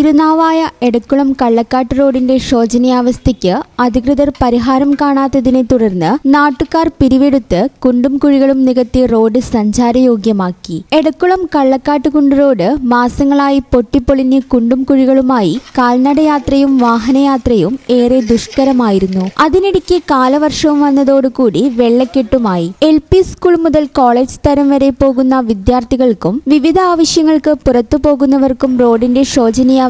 തിരുനാവായ എടക്കുളം കള്ളക്കാട്ട് റോഡിന്റെ ശോചനീയാവസ്ഥയ്ക്ക് അധികൃതർ പരിഹാരം കാണാത്തതിനെ തുടർന്ന് നാട്ടുകാർ പിരിവെടുത്ത് കുണ്ടും കുഴികളും നികത്തി റോഡ് സഞ്ചാരയോഗ്യമാക്കി. എടക്കുളം കള്ളക്കാട്ട് കുണ്ട് റോഡ് മാസങ്ങളായി പൊട്ടിപ്പൊളിഞ്ഞ് കുണ്ടും കുഴികളുമായി കാൽനടയാത്രയും വാഹനയാത്രയും ഏറെ ദുഷ്കരമായിരുന്നു. അതിനിടയ്ക്ക് കാലവർഷവും വന്നതോടുകൂടി വെള്ളക്കെട്ടുമായി. എൽ പി സ്കൂൾ മുതൽ കോളേജ് തരം വരെ പോകുന്ന വിദ്യാർത്ഥികൾക്കും വിവിധ ആവശ്യങ്ങൾക്ക് പുറത്തു പോകുന്നവർക്കും റോഡിന്റെ ശോചനീയാവസ്ഥ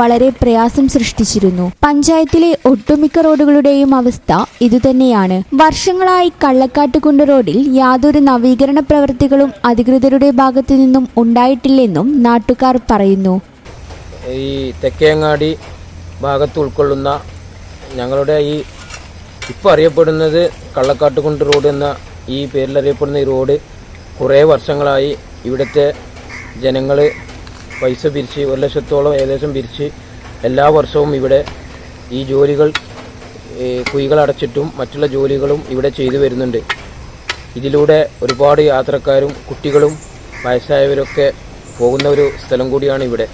വളരെ പ്രയാസം സൃഷ്ടിച്ചിരുന്നു. പഞ്ചായത്തിലെ ഒട്ടുമിക്ക റോഡുകളുടെയും അവസ്ഥ ഇതുതന്നെയാണ്. വർഷങ്ങളായി കള്ളക്കാട്ടുകുണ്ട് റോഡിൽ യാതൊരു നവീകരണ പ്രവൃത്തികളും അധികൃതരുടെ ഭാഗത്തു നിന്നും ഉണ്ടായിട്ടില്ലെന്നും നാട്ടുകാർ പറയുന്നു. ഈ തെക്കേങ്ങാടി ഭാഗത്ത് ഉൾക്കൊള്ളുന്ന ഞങ്ങളുടെ ഈ ഇപ്പോൾ അറിയപ്പെടുന്നത് കള്ളക്കാട്ടുകുണ്ട് റോഡ് എന്ന ഈ പേരിൽ അറിയപ്പെടുന്ന ഈ റോഡ് കുറേ വർഷങ്ങളായി ഇവിടുത്തെ ജനങ്ങൾ പൈസ പിരിച്ച് ഒരു ലക്ഷത്തോളം ഏകദേശം പിരിച്ച് എല്ലാ വർഷവും ഇവിടെ ഈ ജോലികൾ കുഴികൾ അടച്ചിട്ടും മറ്റുള്ള ജോലികളും ഇവിടെ ചെയ്തു വരുന്നുണ്ട്. ഇതിലൂടെ ഒരുപാട് യാത്രക്കാരും കുട്ടികളും വയസ്സായവരൊക്കെ പോകുന്ന ഒരു സ്ഥലം കൂടിയാണ് ഇവിടെ.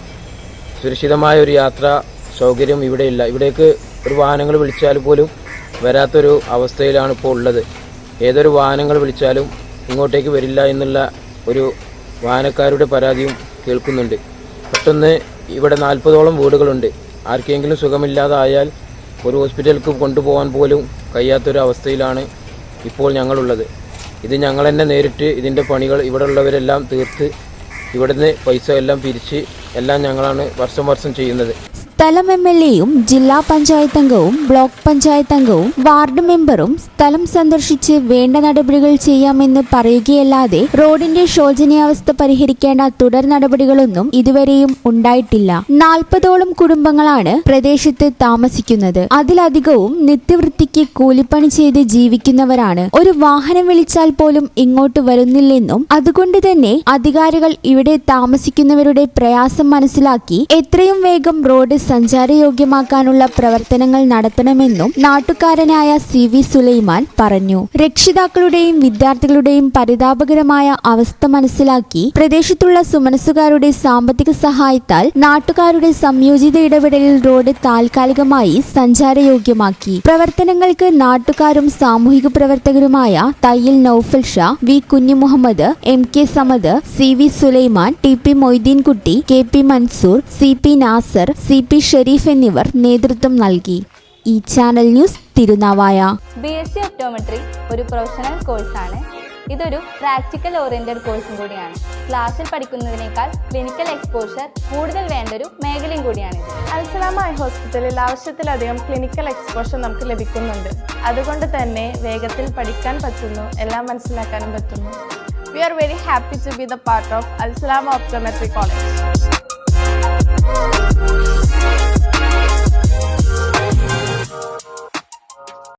സുരക്ഷിതമായ ഒരു യാത്രാ സൗകര്യം ഇവിടെയില്ല ഇവിടേക്ക് ഒരു വാഹനങ്ങൾ വിളിച്ചാൽ പോലും വരാത്തൊരു അവസ്ഥയിലാണ് ഇപ്പോൾ ഉള്ളത്. ഏതൊരു വാഹനങ്ങൾ വിളിച്ചാലും ഇങ്ങോട്ടേക്ക് വരില്ല എന്നുള്ള ഒരു വാഹനക്കാരുടെ പരാതിയും കേൾക്കുന്നുണ്ട്. പെട്ടെന്ന് ഇവിടെ നാൽപ്പതോളം വീടുകളുണ്ട്. ആർക്കെങ്കിലും സുഖമില്ലാതായാൽ ഒരു ഹോസ്പിറ്റലിലേക്ക് കൊണ്ടുപോകാൻ പോലും കഴിയാത്തൊരു അവസ്ഥയിലാണ് ഇപ്പോൾ ഞങ്ങളുള്ളത്. ഇത് ഞങ്ങൾ തന്നെ നേരിട്ട് ഇതിന്റെ പണികൾ ഇവിടെ ഉള്ളവരെല്ലാം തീർത്ത് ഇവിടുന്ന് പൈസ എല്ലാം പിരിച്ച് എല്ലാം ഞങ്ങളാണ് വർഷം വർഷം ചെയ്യുന്നത്. സ്ഥലം എം എൽ എയും ജില്ലാ പഞ്ചായത്ത് അംഗവും ബ്ലോക്ക് പഞ്ചായത്ത് അംഗവും വാർഡ് മെമ്പറും സ്ഥലം സന്ദർശിച്ച് വേണ്ട നടപടികൾ ചെയ്യാമെന്ന് പറയുകയല്ലാതെ റോഡിന്റെ ശോചനീയാവസ്ഥ പരിഹരിക്കേണ്ട തുടർ നടപടികളൊന്നും ഇതുവരെയും ഉണ്ടായിട്ടില്ല. നാൽപ്പതോളം കുടുംബങ്ങളാണ് പ്രദേശത്ത് താമസിക്കുന്നത്. അതിലധികവും നിത്യവൃത്തിക്ക് കൂലിപ്പണി ചെയ്ത് ജീവിക്കുന്നവരാണ്. ഒരു വാഹനം വിളിച്ചാൽ പോലും ഇങ്ങോട്ട് വരുന്നില്ലെന്നും അതുകൊണ്ട് തന്നെ അധികാരികൾ ഇവിടെ താമസിക്കുന്നവരുടെ പ്രയാസം മനസ്സിലാക്കി എത്രയും വേഗം റോഡ് സഞ്ചാരയോഗ്യമാക്കാനുള്ള പ്രവർത്തനങ്ങൾ നടത്തണമെന്നും നാട്ടുകാരനായ സി വി സുലൈമാൻ പറഞ്ഞു. രക്ഷിതാക്കളുടെയും വിദ്യാർത്ഥികളുടെയും പരിതാപകരമായ അവസ്ഥ മനസ്സിലാക്കി പ്രദേശത്തുള്ള സുമനസുകാരുടെ സാമ്പത്തിക സഹായത്താൽ നാട്ടുകാരുടെ സംയോജിത ഇടപെടലിൽ റോഡ് താൽക്കാലികമായി സഞ്ചാരയോഗ്യമാക്കി. പ്രവർത്തനങ്ങൾക്ക് നാട്ടുകാരും സാമൂഹിക പ്രവർത്തകരുമായ തയ്യൽ Naufal Shah V Kunjumuhammad M K Samad C V Sulaiman T P Moideenkutty K P Mansoor C P Nasar C P Shareef എന്നിവർ നേതൃത്വം നൽകി. ഈ channel news Thirunavaya. B S C optometry ഒരു പ്രൊഫഷണൽ കോഴ്സാണ് ഇതൊരു പ്രാക്ടിക്കൽ ഓറിയന്റഡ് കോഴ്സും കൂടിയാണ്. ക്ലാസ്സിൽ പഠിക്കുന്നതിനേക്കാൾ ക്ലിനിക്കൽ എക്സ്പോഷർ കൂടുതൽ വേണ്ട ഒരു മേഖലയും കൂടിയാണ് അൽസലാമ ഐ ഹോസ്പിറ്റലിൽ ആവശ്യത്തിലധികം ക്ലിനിക്കൽ എക്സ്പോഷർ നമുക്ക് ലഭിക്കുന്നുണ്ട്. അതുകൊണ്ട് തന്നെ വേഗത്തിൽ പഠിക്കാൻ പറ്റുന്നു എല്ലാം മനസ്സിലാക്കാനും പറ്റുന്നു. We are very happy to be the part of Alsalama optometry college